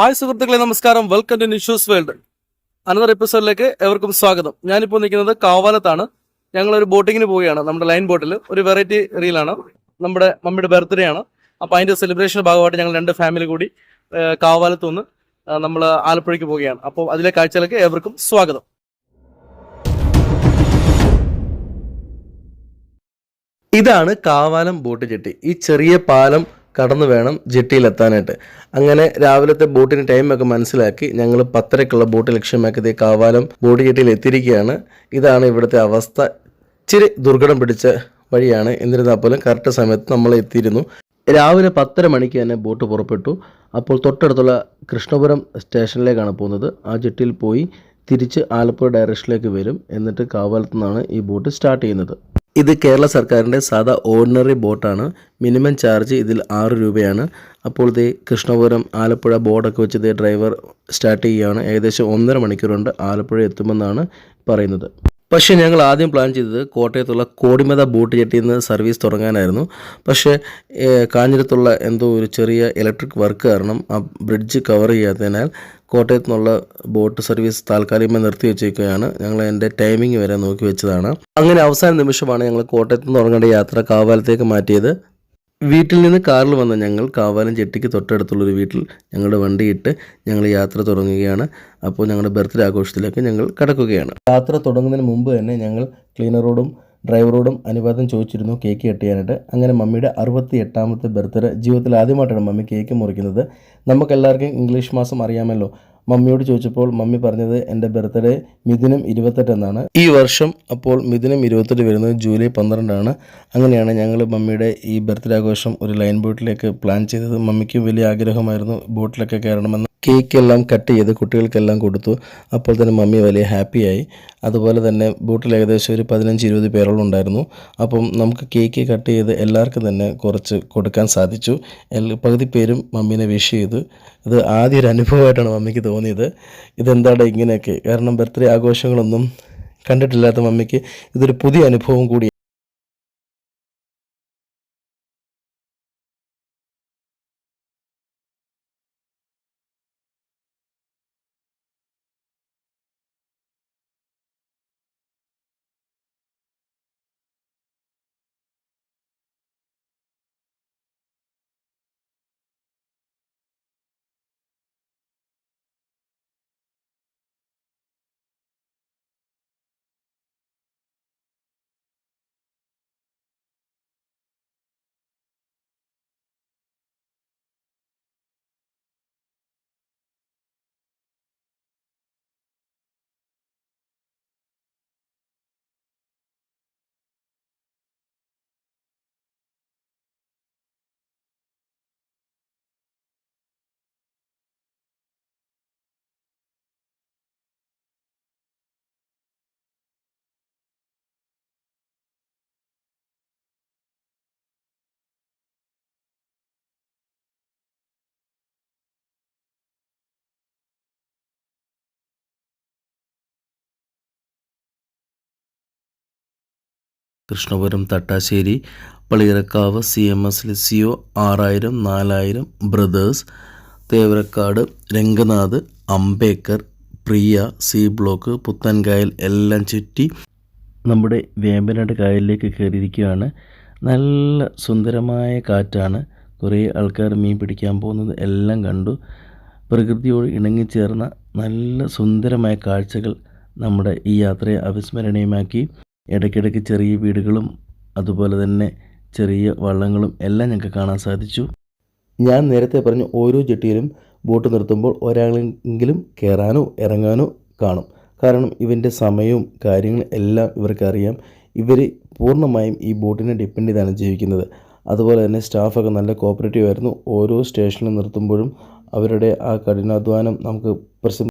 Hi സുഹൃത്തുക്കളെ നമസ്കാരം. Welcome to Nishu's world another എപ്പിസോഡിലേക്ക് എവർക്കും സ്വാഗതം. ഞാനിപ്പോൾ നിൽക്കുന്നത് കാവാലത്താണ്. ഞങ്ങൾ ഒരു ബോട്ടിങ്ങിന് പോവുകയാണ്. നമ്മുടെ ലൈൻ ബോട്ടിൽ ഒരു വെറൈറ്റി റീലാണ് നമ്മുടെ മമ്മിയുടെ ബർത്ത്ഡേ ആണ്. അപ്പോൾ അതിന്റെ സെലിബ്രേഷൻ ഭാഗമായിട്ട് ഞങ്ങൾ രണ്ട് ഫാമിലി കൂടി കാവാലത്ത് നിന്ന് നമ്മൾ ആലപ്പുഴയ്ക്ക് പോവുകയാണ്. അപ്പോൾ അതിലെ കാഴ്ചയിലേക്ക് എവർക്കും സ്വാഗതം. ഇതാണ് കാവാലം ബോട്ട് ജെട്ടി. ഈ ചെറിയ പാലം കടന്നു വേണം ജെട്ടിയിലെത്താനായിട്ട്. അങ്ങനെ രാവിലത്തെ ബോട്ടിന് ടൈമൊക്കെ മനസ്സിലാക്കി ഞങ്ങൾ പത്തരക്കുള്ള ബോട്ട് ലക്ഷ്യമാക്കിയത് കാവാലം ബോട്ട് ജെട്ടിയിൽ എത്തിയിരിക്കുകയാണ്. ഇതാണ് ഇവിടുത്തെ അവസ്ഥ. ഇച്ചിരി ദുർഘടം പിടിച്ച വഴിയാണ്. എന്നിരുന്നാൽ പോലും കറക്റ്റ് സമയത്ത് നമ്മൾ എത്തിയിരുന്നു. രാവിലെ പത്തര മണിക്ക് തന്നെ ബോട്ട് പുറപ്പെട്ടു. അപ്പോൾ തൊട്ടടുത്തുള്ള കൃഷ്ണപുരം സ്റ്റേഷനിലേക്കാണ് പോകുന്നത്. ആ ജെട്ടിയിൽ പോയി തിരിച്ച് ആലപ്പുഴ ഡയറക്ഷനിലേക്ക് വരും. എന്നിട്ട് കാവാലത്തു നിന്നാണ് ഈ ബോട്ട് സ്റ്റാർട്ട് ചെയ്യുന്നത്. ഇത് കേരള സർക്കാരിന്റെ സാധാ ഓർഡിനറി ബോട്ടാണ്. മിനിമം ചാർജ് ഇതിൽ ആറ് രൂപയാണ്. അപ്പോൾ ഇത് കൃഷ്ണപുരം ആലപ്പുഴ ബോർഡൊക്കെ വെച്ച് ഡ്രൈവർ സ്റ്റാർട്ട് ചെയ്യുകയാണ്. ഏകദേശം ഒന്നര മണിക്കൂർ കൊണ്ട് ആലപ്പുഴ എത്തുമെന്നാണ് പറയുന്നത്. പക്ഷേ ഞങ്ങൾ ആദ്യം പ്ലാൻ ചെയ്തത് കോട്ടയത്തുള്ള കോടിമത ബോട്ട് ജെട്ടിയിൽ നിന്ന് സർവീസ് തുടങ്ങാനായിരുന്നു. പക്ഷേ കാഞ്ഞിരത്തുള്ള എന്തോ ഒരു ചെറിയ ഇലക്ട്രിക് വർക്ക് കാരണം ആ ബ്രിഡ്ജ് കവർ ചെയ്യാത്തതിനാൽ കോട്ടയത്തു നിന്നുള്ള ബോട്ട് സർവീസ് താൽക്കാലികമായി നിർത്തി വെച്ചേക്കുകയാണ്. ഞങ്ങൾ എന്റെ ടൈമിംഗ് വരെ നോക്കി വെച്ചതാണ്. അങ്ങനെ അവസാന നിമിഷമാണ് ഞങ്ങൾ കോട്ടയത്ത് നിന്ന് തുടങ്ങേണ്ട യാത്ര കാവാലത്തേക്ക് മാറ്റിയത്. വീട്ടിൽ നിന്ന് കാറിൽ വന്ന ഞങ്ങൾ കാവാലം ചെട്ടിക്ക് തൊട്ടടുത്തുള്ളൊരു വീട്ടിൽ ഞങ്ങളുടെ വണ്ടിയിട്ട് ഞങ്ങൾ യാത്ര തുടങ്ങുകയാണ്. അപ്പോൾ ഞങ്ങളുടെ ബർത്ത്ഡേ ആഘോഷത്തിലേക്ക് ഞങ്ങൾ കടക്കുകയാണ്. യാത്ര തുടങ്ങുന്നതിന് മുമ്പ് തന്നെ ഞങ്ങൾ ക്ലീനറോടും ഡ്രൈവറോടും അനുവാദം ചോദിച്ചിരുന്നു കേക്ക് കട്ട് ചെയ്യാനായിട്ട് അങ്ങനെ മമ്മിയുടെ അറുപത്തി എട്ടാമത്തെ ബർത്ത്ഡേ ജീവിതത്തിൽ ആദ്യമായിട്ടാണ് മമ്മി കേക്ക് മുറിക്കുന്നത്. നമുക്കെല്ലാവർക്കും ഇംഗ്ലീഷ് മാസം അറിയാമല്ലോ. മമ്മിയോട് ചോദിച്ചപ്പോൾ മമ്മി പറഞ്ഞത് എന്റെ ബർത്ത്ഡേ മിഥുനം ഇരുപത്തെട്ട് എന്നാണ്. ഈ വർഷം അപ്പോൾ മിഥുനം ഇരുപത്തെട്ട് വരുന്നത് ജൂലൈ പന്ത്രണ്ടാണ്. അങ്ങനെയാണ് ഞങ്ങൾ മമ്മിയുടെ ഈ ബർത്ത്ഡേ ആഘോഷം ഒരു ലൈൻ ബോട്ടിലേക്ക് പ്ലാൻ ചെയ്തത്. മമ്മിക്ക് വലിയ ആഗ്രഹമായിരുന്നു ബോട്ടിലൊക്കെ കയറണമെന്ന്. കേക്ക് എല്ലാം കട്ട് ചെയ്ത് കുട്ടികൾക്കെല്ലാം കൊടുത്തു. അപ്പോൾ തന്നെ മമ്മി വലിയ ഹാപ്പിയായി. അതുപോലെ തന്നെ ബോട്ടിൽ ഏകദേശം ഒരു പതിനഞ്ച് ഇരുപത് പേരോളം ഉണ്ടായിരുന്നു അപ്പം നമുക്ക് കേക്ക് കട്ട് ചെയ്ത് എല്ലാവർക്കും തന്നെ കുറച്ച് കൊടുക്കാൻ സാധിച്ചു. പകുതി പേരും മമ്മീനെ വിഷ് ചെയ്തു. ഇത് ആദ്യ ഒരു അനുഭവമായിട്ടാണ് മമ്മിക്ക് തോന്നിയത്. ഇതെന്താണ് ഇങ്ങനെയൊക്കെ? കാരണം ബർത്ത്ഡേ ആഘോഷങ്ങളൊന്നും കണ്ടിട്ടില്ലാത്ത മമ്മിക്ക് ഇതൊരു പുതിയ അനുഭവം കൂടി Krishnapuram Thattassery Paliyarakkavu C M S Lisieux ആറായിരം നാലായിരം brothers Thevarakkad Ranganath Ambekar Priya C block Puthenkayal എല്ലാം ചുറ്റി നമ്മുടെ വേമ്പനാട് കായലിലേക്ക് കയറിയിരിക്കുകയാണ്. നല്ല സുന്ദരമായ കാറ്റാണ്. കുറേ ആൾക്കാർ മീൻ പിടിക്കാൻ പോകുന്നത് എല്ലാം കണ്ടു. പ്രകൃതിയോട് ഇണങ്ങിച്ചേർന്ന നല്ല സുന്ദരമായ കാഴ്ചകൾ നമ്മുടെ ഈ യാത്രയെ അവിസ്മരണീയമാക്കി. ഇടയ്ക്കിടയ്ക്ക് ചെറിയ വീടുകളും അതുപോലെ തന്നെ ചെറിയ വള്ളങ്ങളും എല്ലാം ഞങ്ങൾക്ക് കാണാൻ സാധിച്ചു. ഞാൻ നേരത്തെ പറഞ്ഞു ഓരോ ജെട്ടിയിലും ബോട്ട് നിർത്തുമ്പോൾ ഒരാളെങ്കിലും കയറാനോ ഇറങ്ങാനോ കാണും. കാരണം ഇവന്റെ സമയവും കാര്യങ്ങളും എല്ലാം ഇവർക്കറിയാം ഇവർ പൂർണമായും ഈ ബോട്ടിനെ ഡിപ്പെൻഡ് ചെയ്താണ് ജീവിക്കുന്നത്. അതുപോലെ തന്നെ സ്റ്റാഫൊക്കെ നല്ല കോപ്പറേറ്റീവ് ആയിരുന്നു. ഓരോ സ്റ്റേഷനിൽ നിർത്തുമ്പോഴും അവരുടെ ആ കഠിനാധ്വാനം നമുക്ക് പ്രസിദ്ധ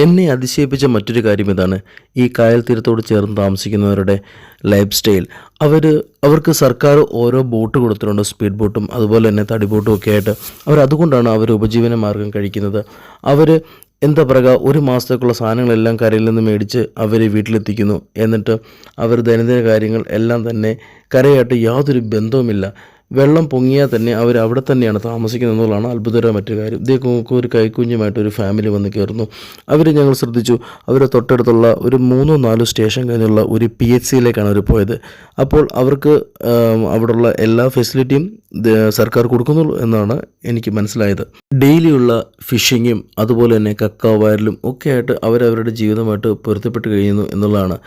എന്നെ അതിശയിപ്പിച്ച മറ്റൊരു കാര്യം ഇതാണ്. ഈ കായൽ തീരത്തോട് ചേർന്ന് താമസിക്കുന്നവരുടെ ലൈഫ് സ്റ്റൈൽ. അവർ അവർക്ക് സർക്കാർ ഓരോ ബോട്ട് കൊടുത്തിട്ടുണ്ട് സ്പീഡ് ബോട്ടും അതുപോലെ തന്നെ തടി ബോട്ടും ഒക്കെ ആയിട്ട്. അവർ അതുകൊണ്ടാണ് അവർ ഉപജീവന മാർഗം കഴിക്കുന്നത്. അവർ എന്താ പറയുക ഒരു മാസത്തേക്കുള്ള സാധനങ്ങളെല്ലാം കരയിൽ നിന്ന് മേടിച്ച് അവർ വീട്ടിലെത്തിക്കുന്നു. എന്നിട്ട് അവർ ദൈനംദിന കാര്യങ്ങൾ എല്ലാം തന്നെ കരയായിട്ട് യാതൊരു ബന്ധവുമില്ല. വെള്ളം പൊങ്ങിയാൽ തന്നെ അവർ അവിടെ തന്നെയാണ് താമസിക്കുന്നത് എന്നുള്ളതാണ് അത്ഭുതകരമായ മറ്റൊരു കാര്യം. ഇതേ ഒരു കൈക്കുഞ്ഞുമായിട്ട് ഒരു ഫാമിലി വന്ന് കയറുന്നു അവർ ഞങ്ങൾ ശ്രദ്ധിച്ചു. അവർ തൊട്ടടുത്തുള്ള ഒരു മൂന്നോ നാലോ സ്റ്റേഷൻ കഴിഞ്ഞുള്ള ഒരു പി എച്ച് സിയിലേക്കാണ് അവർ പോയത്. അപ്പോൾ അവർക്ക് അവിടെയുള്ള എല്ലാ ഫെസിലിറ്റിയും സർക്കാർ കൊടുക്കുന്നുള്ളൂ എന്നാണ് എനിക്ക് മനസ്സിലായത്. ഡെയിലിയുള്ള ഫിഷിങ്ങും അതുപോലെ തന്നെ കക്കാവയറിലും ഒക്കെ ആയിട്ട് അവരവരുടെ ജീവിതമായിട്ട് പൊരുത്തപ്പെട്ട് കഴിയുന്നു എന്നുള്ളതാണ്.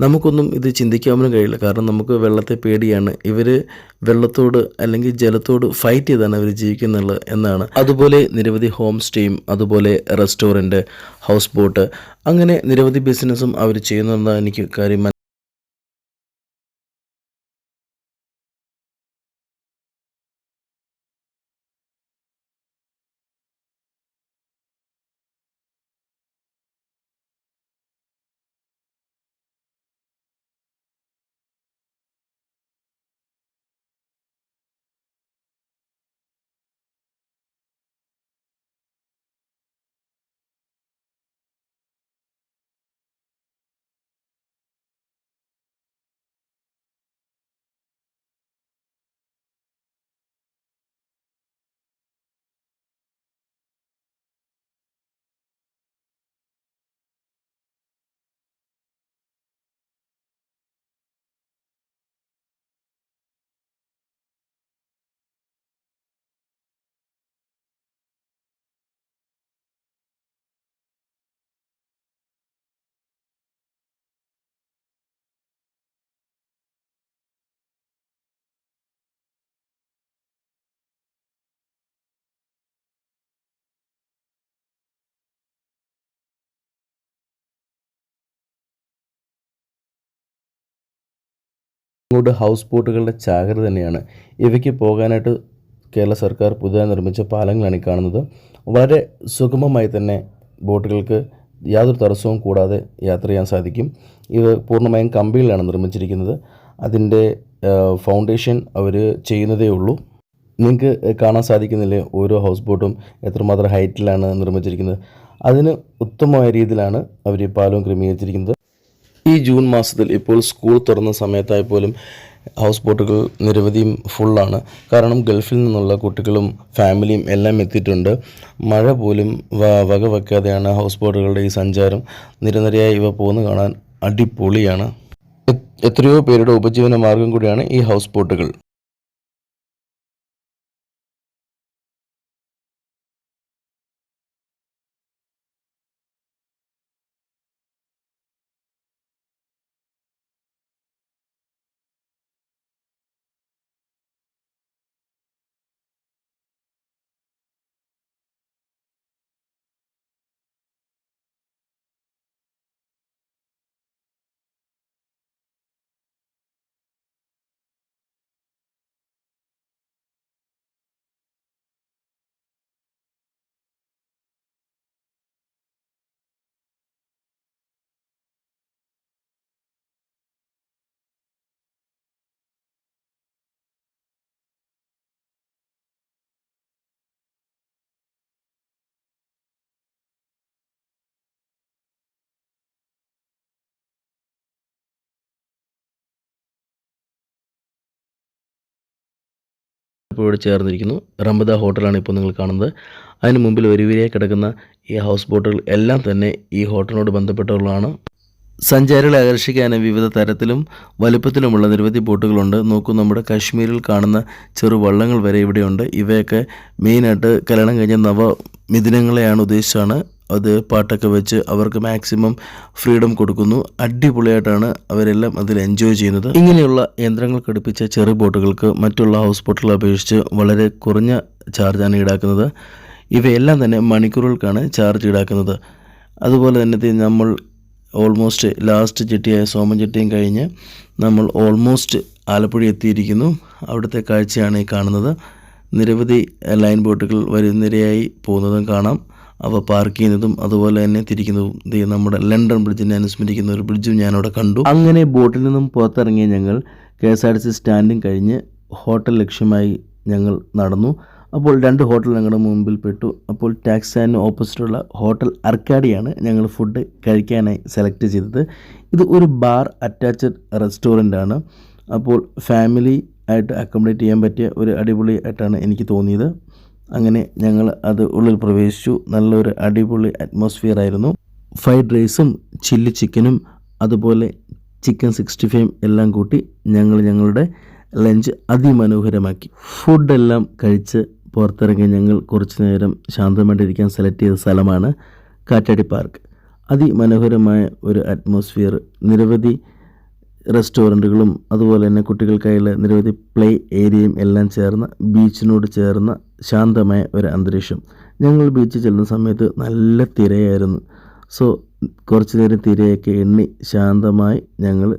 നമുക്കൊന്നും ഇത് ചിന്തിക്കാമെന്നും കഴിയില്ല. കാരണം നമുക്ക് വെള്ളത്തെ പേടിയാണ്. ഇവർ വെള്ളത്തോട് അല്ലെങ്കിൽ ജലത്തോട് ഫൈറ്റ് ചെയ്താണ് അവർ ജീവിക്കുന്നുള്ളത് എന്നാണ്. അതുപോലെ നിരവധി ഹോം സ്റ്റേയും അതുപോലെ റെസ്റ്റോറന്റ് ഹൗസ് ബോട്ട് അങ്ങനെ നിരവധി ബിസിനസ്സും അവർ ചെയ്യുന്നതെന്നാണ് എനിക്ക് കാര്യം ഇങ്ങോട്ട് ഹൗസ് ബോട്ടുകളുടെ ചാകര തന്നെയാണ്. ഇവയ്ക്ക് പോകാനായിട്ട് കേരള സർക്കാർ പുതുതായി നിർമ്മിച്ച പാലങ്ങളാണ് ഈ കാണുന്നത്. വളരെ സുഗമമായി തന്നെ ബോട്ടുകൾക്ക് യാതൊരു തടസ്സവും കൂടാതെ യാത്ര ചെയ്യാൻ സാധിക്കും. ഇത് പൂർണമായും കമ്പിയിലാണ് നിർമ്മിച്ചിരിക്കുന്നത്. അതിന്റെ ഫൗണ്ടേഷൻ അവർ ചെയ്യുന്നതേ ഉള്ളൂ. നിങ്ങൾക്ക് കാണാൻ സാധിക്കുന്നില്ലേ? ഓരോ ഹൗസ് ബോട്ടും എത്രമാത്രം ഹൈറ്റിലാണ് നിർമ്മിച്ചിരിക്കുന്നത്. അതിന് ഉത്തമമായ രീതിയിലാണ് അവർ ഈ പാലവും ക്രമീകരിച്ചിരിക്കുന്നത്. ഈ ജൂൺ മാസത്തിൽ ഇപ്പോൾ സ്കൂൾ തുറന്ന സമയത്തായി പോലും ഹൗസ് ബോട്ടുകൾ നിരവധിയും ഫുള്ളാണ് കാരണം ഗൾഫിൽ നിന്നുള്ള കുട്ടികളും ഫാമിലിയും എല്ലാം എത്തിയിട്ടുണ്ട്. മഴ പോലും വക വയ്ക്കാതെയാണ് ഹൗസ് ബോട്ടുകളുടെ ഈ സഞ്ചാരം. നിരനിരയായി ഇവ പോകുന്ന കാണാൻ അടിപൊളിയാണ്. എത്രയോ പേരുടെ ഉപജീവന മാർഗം കൂടിയാണ് ഈ ഹൗസ് ബോട്ടുകൾ. ഇപ്പോൾ ഇവിടെ ചേർന്നിരിക്കുന്നു. റംബദ ഹോട്ടലാണ് ഇപ്പോൾ നിങ്ങൾ കാണുന്നത്. അതിന് മുമ്പിൽ ഒരുവിരിയായി കിടക്കുന്ന ഈ ഹൗസ് ബോട്ടുകൾ എല്ലാം തന്നെ ഈ ഹോട്ടലിനോട് ബന്ധപ്പെട്ടുള്ളതാണ് സഞ്ചാരികളെ ആകർഷിക്കാൻ വിവിധ തരത്തിലും വലുപ്പത്തിലുമുള്ള നിരവധി ബോട്ടുകളുണ്ട്. നോക്കൂ നമ്മുടെ കാശ്മീരിൽ കാണുന്ന ചെറു വള്ളങ്ങൾ വരെ ഇവിടെയുണ്ട്. ഇവയൊക്കെ മെയിനായിട്ട് കല്യാണം കഴിഞ്ഞ നവമിഥുനങ്ങളെയാണ് ഉദ്ദേശിച്ചാണ് അത് പാട്ടൊക്കെ വെച്ച് അവർക്ക് മാക്സിമം ഫ്രീഡം കൊടുക്കുന്നു. അടിപൊളിയായിട്ടാണ് അവരെല്ലാം അതിൽ എൻജോയ് ചെയ്യുന്നത്. ഇങ്ങനെയുള്ള യന്ത്രങ്ങൾ ഘടിപ്പിച്ച ചെറു ബോട്ടുകൾക്ക് മറ്റുള്ള ഹൗസ് ബോട്ടുകളെ അപേക്ഷിച്ച് വളരെ കുറഞ്ഞ ചാർജാണ് ഈടാക്കുന്നത്. ഇവയെല്ലാം തന്നെ മണിക്കൂറുകൾക്കാണ് ചാർജ് ഈടാക്കുന്നത്. അതുപോലെ തന്നെ നമ്മൾ ഓൾമോസ്റ്റ് ലാസ്റ്റ് ചെട്ടിയായ സോമൻ ചെട്ടിയും കഴിഞ്ഞ് നമ്മൾ ഓൾമോസ്റ്റ് ആലപ്പുഴ എത്തിയിരിക്കുന്നു. അവിടുത്തെ കാഴ്ചയാണ് ഈ കാണുന്നത്. നിരവധി ലൈൻ ബോട്ടുകൾ വരുന്നിരയായി പോകുന്നതും കാണാം. അവ പാർക്ക് ചെയ്യുന്നതും അതുപോലെ തന്നെ തിരിക്കുന്നതും. ദേ നമ്മുടെ ലണ്ടൻ ബ്രിഡ്ജിനെ അനുസ്മരിക്കുന്ന ഒരു ബ്രിഡ്ജും ഞാനവിടെ കണ്ടു. അങ്ങനെ ബോട്ടിൽ നിന്നും പുറത്തിറങ്ങിയ ഞങ്ങൾ K S R T C standing കഴിഞ്ഞ് ഹോട്ടൽ ലക്ഷ്യമായി ഞങ്ങൾ നടന്നു. അപ്പോൾ രണ്ട് ഹോട്ടൽ ഞങ്ങളുടെ മുമ്പിൽ പെട്ടു. അപ്പോൾ ടാക്സ് സ്റ്റാൻഡിന് ഓപ്പോസിറ്റുള്ള ഹോട്ടൽ അർക്കാഡിയാണ് ഞങ്ങൾ ഫുഡ് കഴിക്കാനായി സെലക്ട് ചെയ്തത്. ഇത് ഒരു ബാർ അറ്റാച്ച്ഡ് റെസ്റ്റോറന്റ് ആണ് അപ്പോൾ ഫാമിലി ആയിട്ട് അക്കോമഡേറ്റ് ചെയ്യാൻ പറ്റിയ ഒരു അടിപൊളി ആയിട്ടാണ് എനിക്ക് തോന്നിയത്. അങ്ങനെ ഞങ്ങൾ അത് ഉള്ളിൽ പ്രവേശിച്ചു. നല്ലൊരു അടിപൊളി അറ്റ്മോസ്ഫിയർ ആയിരുന്നു. ഫ്രൈഡ് റൈസും ചില്ലി ചിക്കനും അതുപോലെ ചിക്കൻ സിക്സ്റ്റി ഫൈവ് എല്ലാം കൂട്ടി ഞങ്ങൾ ഞങ്ങളുടെ ലഞ്ച് അതിമനോഹരമാക്കി. ഫുഡെല്ലാം കഴിച്ച് പുറത്തിറങ്ങി ഞങ്ങൾ കുറച്ച് നേരം ശാന്തമായിട്ടിരിക്കാൻ സെലക്ട് ചെയ്ത സ്ഥലമാണ് കാറ്റാടി പാർക്ക് അതിമനോഹരമായ ഒരു അറ്റ്മോസ്ഫിയർ നിരവധി റെസ്റ്റോറന്റുകളും അതുപോലെ തന്നെ കുട്ടികൾക്കായുള്ള നിരവധി പ്ലേ ഏരിയയും എല്ലാം ചേർന്ന ബീച്ചിനോട് ചേർന്ന ശാന്തമായ ഒരു അന്തരീക്ഷം. ഞങ്ങൾ ബീച്ചിൽ ചെല്ലുന്ന സമയത്ത് നല്ല തിരയായിരുന്നു. സോ കുറച്ച് നേരം തിരയൊക്കെ എണ്ണി ശാന്തമായി ഞങ്ങൾ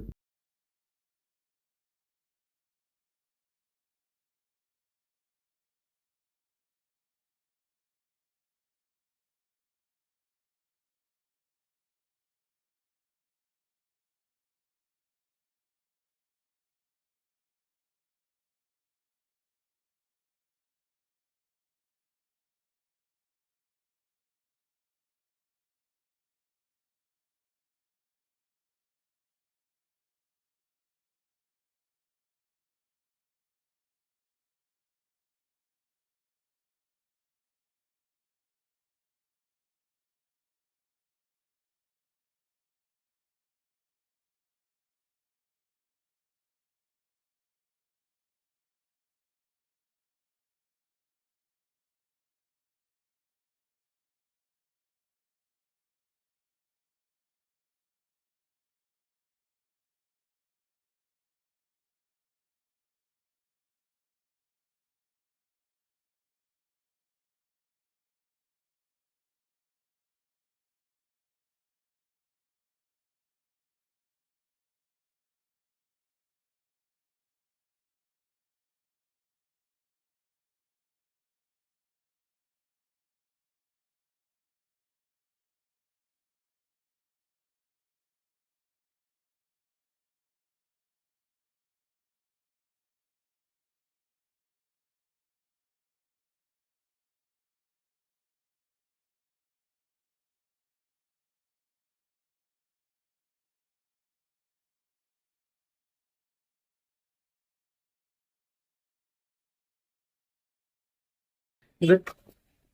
ഇത്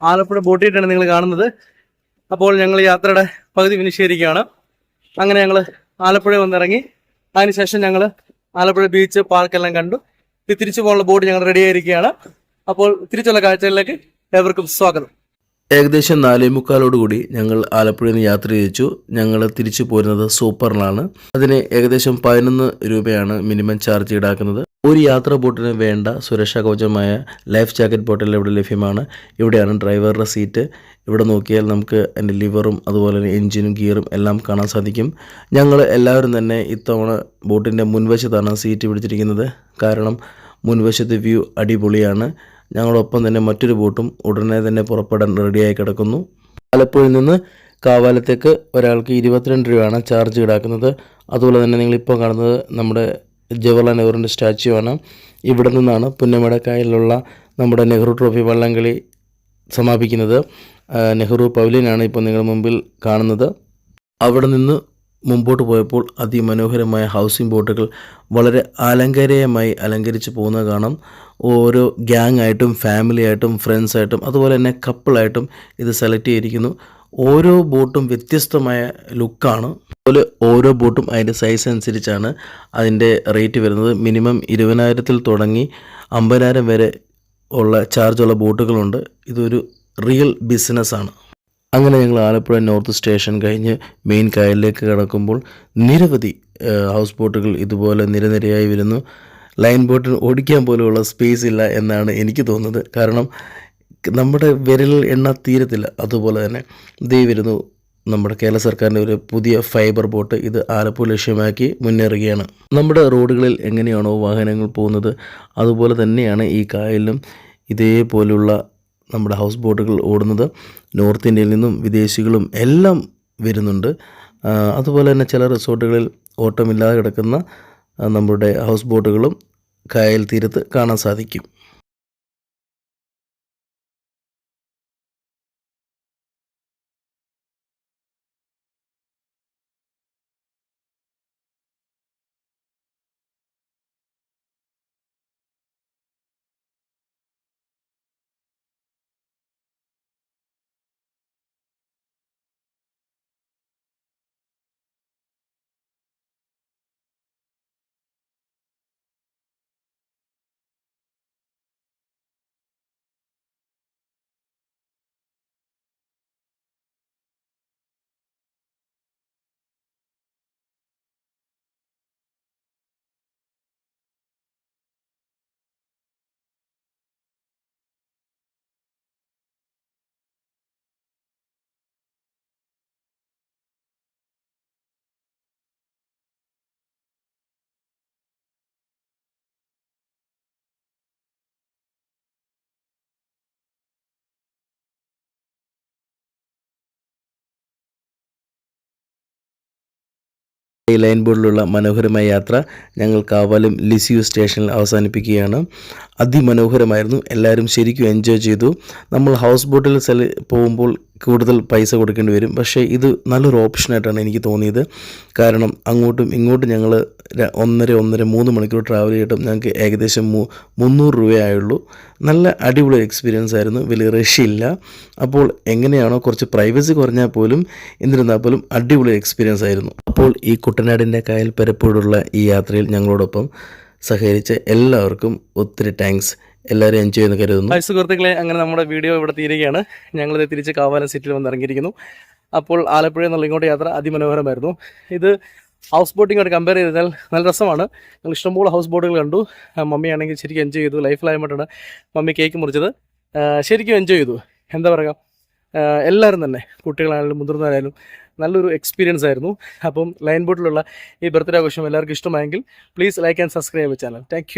ആലപ്പുഴ ബോട്ടിയിട്ടാണ് നിങ്ങൾ കാണുന്നത്. അപ്പോൾ ഞങ്ങൾ യാത്രയുടെ പകുതി വിനിശ്ചയിരിക്കുകയാണ് അങ്ങനെ ഞങ്ങൾ ആലപ്പുഴ വന്നിറങ്ങി. അതിനുശേഷം ഞങ്ങൾ ആലപ്പുഴ ബീച്ച് പാർക്കെല്ലാം കണ്ടു. തിരിച്ചു പോകാനുള്ള ബോട്ട് ഞങ്ങൾ റെഡിയായിരിക്കുകയാണ് അപ്പോൾ തിരിച്ചുള്ള കാഴ്ചകളിലേക്ക് ഏവർക്കും സ്വാഗതം. ഏകദേശം നാലേ മുക്കാലോടുകൂടി ഞങ്ങൾ ആലപ്പുഴയിൽ നിന്ന് യാത്ര ചെയ്യിച്ചു. ഞങ്ങൾ തിരിച്ചു പോരുന്നത് സൂപ്പറിലാണ്. അതിന് ഏകദേശം പതിനൊന്ന് രൂപയാണ് മിനിമം ചാർജ് ഈടാക്കുന്നത്. ഒരു യാത്ര ബോട്ടിന് വേണ്ട സുരക്ഷാ കവചമായ ലൈഫ് ജാക്കറ്റ് ബോട്ടിൽ ഇവിടെ ലഭ്യമാണ്. ഇവിടെയാണ് ഡ്രൈവറുടെ സീറ്റ്. ഇവിടെ നോക്കിയാൽ നമുക്ക് അതിന്റെ ലിവറും അതുപോലെ തന്നെ എഞ്ചിനും ഗിയറും എല്ലാം കാണാൻ സാധിക്കും. ഞങ്ങൾ എല്ലാവരും തന്നെ ഇത്തവണ ബോട്ടിന്റെ മുൻവശത്താണ് സീറ്റ് പിടിച്ചിരിക്കുന്നത്. കാരണം മുൻവശത്തെ വ്യൂ അടിപൊളിയാണ്. ഞങ്ങളൊപ്പം തന്നെ മറ്റൊരു ബോട്ടും ഉടനെ തന്നെ പുറപ്പെടാൻ റെഡിയായി കിടക്കുന്നു. ആലപ്പുഴയിൽ നിന്ന് കാവാലത്തേക്ക് ഒരാൾക്ക് ഇരുപത്തിരണ്ട് രൂപയാണ് ചാർജ് ഈടാക്കുന്നത്. അതുപോലെ തന്നെ നിങ്ങളിപ്പോൾ കാണുന്നത് നമ്മുടെ ജവഹർലാൽ നെഹ്റുവിന്റെ സ്റ്റാച്യു ആണ്. ഇവിടെ നിന്നാണ് പുന്നമടക്കായലിലുള്ള നമ്മുടെ നെഹ്റു ട്രോഫി വള്ളംകളി സമാപിക്കുന്നത്. നെഹ്റു പവലിയനാണ് ഇപ്പോൾ നിങ്ങളുടെ മുമ്പിൽ കാണുന്നത്. അവിടെ നിന്ന് മുമ്പോട്ട് പോയപ്പോൾ അതിമനോഹരമായ ഹൗസിംഗ് ബോട്ടുകൾ വളരെ അലങ്കാരീയമായി അലങ്കരിച്ച് പോകുന്നത് കാണാം. ഓരോ ഗ്യാങ് ആയിട്ടും ഫാമിലി ആയിട്ടും ഫ്രണ്ട്സ് ആയിട്ടും അതുപോലെ തന്നെ കപ്പിളായിട്ടും ഇത് സെലക്ട് ചെയ്തിരിക്കുന്നു. ഓരോ ബോട്ടും വ്യത്യസ്തമായ ലുക്കാണ്. അതുപോലെ ഓരോ ബോട്ടും അതിന്റെ സൈസ് അനുസരിച്ചാണ് അതിന്റെ റേറ്റ് വരുന്നത്. മിനിമം ഇരുപതിനായിരത്തിൽ തുടങ്ങി അമ്പതിനായിരം വരെ ഉള്ള ചാർജുള്ള ബോട്ടുകളുണ്ട്. ഇതൊരു റിയൽ ബിസിനസ്സാണ് അങ്ങനെ ഞങ്ങൾ ആലപ്പുഴ നോർത്ത് സ്റ്റേഷൻ കഴിഞ്ഞ് മെയിൻ കായലിലേക്ക് കടക്കുമ്പോൾ നിരവധി ഹൗസ് ബോട്ടുകൾ ഇതുപോലെ നിരനിരയായി വരുന്നു. ലൈൻ ബോട്ടിന് ഓടിക്കാൻ പോലുമുള്ള സ്പേസ് ഇല്ല എന്നാണ് എനിക്ക് തോന്നുന്നത്. കാരണം നമ്മുടെ വിരൽ എണ്ണ തീരത്തില്ല. അതുപോലെ തന്നെ ദേ വരുന്നു നമ്മുടെ കേരള സർക്കാരിന്റെ ഒരു പുതിയ ഫൈബർ ബോട്ട് ഇത് ആലപ്പുഴ ലക്ഷ്യമാക്കി മുന്നേറുകയാണ്. നമ്മുടെ റോഡുകളിൽ എങ്ങനെയാണോ വാഹനങ്ങൾ പോകുന്നത് അതുപോലെ തന്നെയാണ് ഈ കായലിലും ഇതേപോലെയുള്ള നമ്മുടെ ഹൗസ് ബോട്ടുകൾ ഓടുന്നത്. നോർത്ത് ഇന്ത്യയിൽ നിന്നും വിദേശികളും എല്ലാം വരുന്നുണ്ട്. അതുപോലെ തന്നെ ചില റിസോർട്ടുകളിൽ ഓട്ടമില്ലാതെ കിടക്കുന്ന നമ്മുടെ ഹൗസ് ബോട്ടുകളും കായൽ തീരത്ത് കാണാൻ സാധിക്കും. ഈ ലൈൻ ബോർഡിലുള്ള മനോഹരമായ യാത്ര ഞങ്ങൾ കാവാലും ലിസിയു സ്റ്റേഷനിൽ അവസാനിപ്പിക്കുകയാണ്. അതിമനോഹരമായിരുന്നു. എല്ലാവരും ശരിക്കും എൻജോയ് ചെയ്തു. നമ്മൾ ഹൗസ് ബോട്ടിൽ പോകുമ്പോൾ കൂടുതൽ പൈസ കൊടുക്കേണ്ടി വരും. പക്ഷേ ഇത് നല്ലൊരു ഓപ്ഷനായിട്ടാണ് എനിക്ക് തോന്നിയത്. കാരണം അങ്ങോട്ടും ഇങ്ങോട്ടും ഞങ്ങൾ ഒന്നര ഒന്നര മൂന്ന് മണിക്കൂർ ട്രാവൽ ചെയ്തിട്ടും ഞങ്ങൾക്ക് ഏകദേശം മൂ മുന്നൂറ് രൂപയായുള്ളൂ. നല്ല അടിപൊളി എക്സ്പീരിയൻസ് ആയിരുന്നു. വലിയ ഇല്ല. അപ്പോൾ എങ്ങനെയാണോ കുറച്ച് പ്രൈവസി കുറഞ്ഞാൽ പോലും എന്നിരുന്നാൽ പോലും അടിപൊളി എക്സ്പീരിയൻസ് ആയിരുന്നു. അപ്പോൾ ഈ കുട്ടനാടിന്റെ കായൽ പരപ്പോടുള്ള ഈ യാത്രയിൽ ഞങ്ങളോടൊപ്പം സഹകരിച്ച എല്ലാവർക്കും ഒത്തിരി താങ്ക്സ് എല്ലാവരും എൻജോയ് ചെയ്യുന്നു കരുതുന്നു. സുഹൃത്തുക്കളെ അങ്ങനെ നമ്മുടെ വീഡിയോ ഇവിടെ തീരുകയാണ്. ഞങ്ങളിത് തിരിച്ച് കാവാലം സിറ്റിയിൽ വന്ന് ഇറങ്ങിയിരിക്കുന്നു. അപ്പോൾ ആലപ്പുഴ എന്നുള്ള ഇങ്ങോട്ട് യാത്ര അതിമനോഹരമായിരുന്നു. ഇത് ഹൗസ് ബോട്ടിങ്ങോട്ട് കമ്പയർ ചെയ്താൽ നല്ല രസമാണ്. ഞങ്ങൾ ഇഷ്ടംപോലെ ഹൗസ് ബോട്ടുകൾ കണ്ടു. മമ്മിയാണെങ്കിൽ ശരിക്കും എൻജോയ് ചെയ്തു. ലൈഫ് ലൈമായിട്ടാണ് മമ്മി കേക്ക് മുറിച്ചത്. ശരിക്കും എൻജോയ് ചെയ്തു. എന്താ പറയുക? എല്ലാവരും തന്നെ കുട്ടികളായാലും മുതിർന്നവരായാലും നല്ലൊരു എക്സ്പീരിയൻസ് ആയിരുന്നു. അപ്പം ലൈൻ ബോട്ടിലുള്ള ഈ ബർത്ത്ഡേ ആഘോഷം എല്ലാവർക്കും ഇഷ്ടമായെങ്കിൽ please like and subscribe channel thank